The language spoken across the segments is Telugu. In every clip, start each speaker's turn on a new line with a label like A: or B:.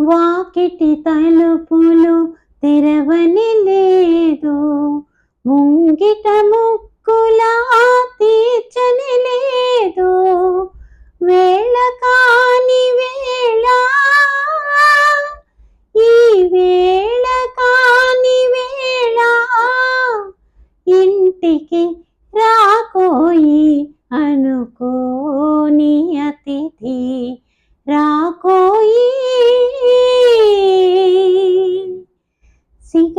A: వాకిటి తలుపులు తెరవని లేదు. ముంగిట ముక్కుల తీర్చని లేదు. వేళ కాని వేళ ఈ వేళ కాని వేళ ఇంటికి రాకోయి అనుకోని అతిథి.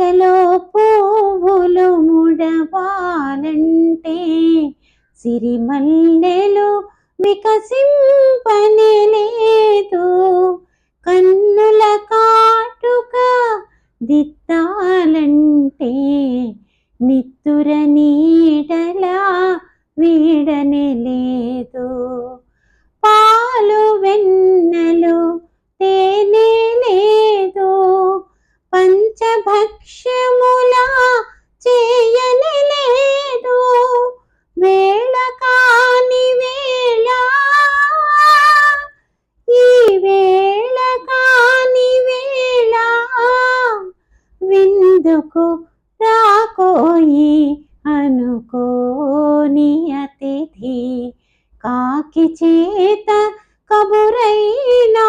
A: సిగలో పువ్వులు ముడవాలంటే సిరిమల్లెలు వికసింపని లేదు కన్నుల కాటుక దిత్తాలంటే నిత్తుర నీడలా వీడని లేదు భక్ష్యములా చేయని లేదు వేళ కాని వేళ. ఈ వేళ కాని వేళ విందుకు రాకోయి అనుకోని అతిథి. కాకి చేత కబురైన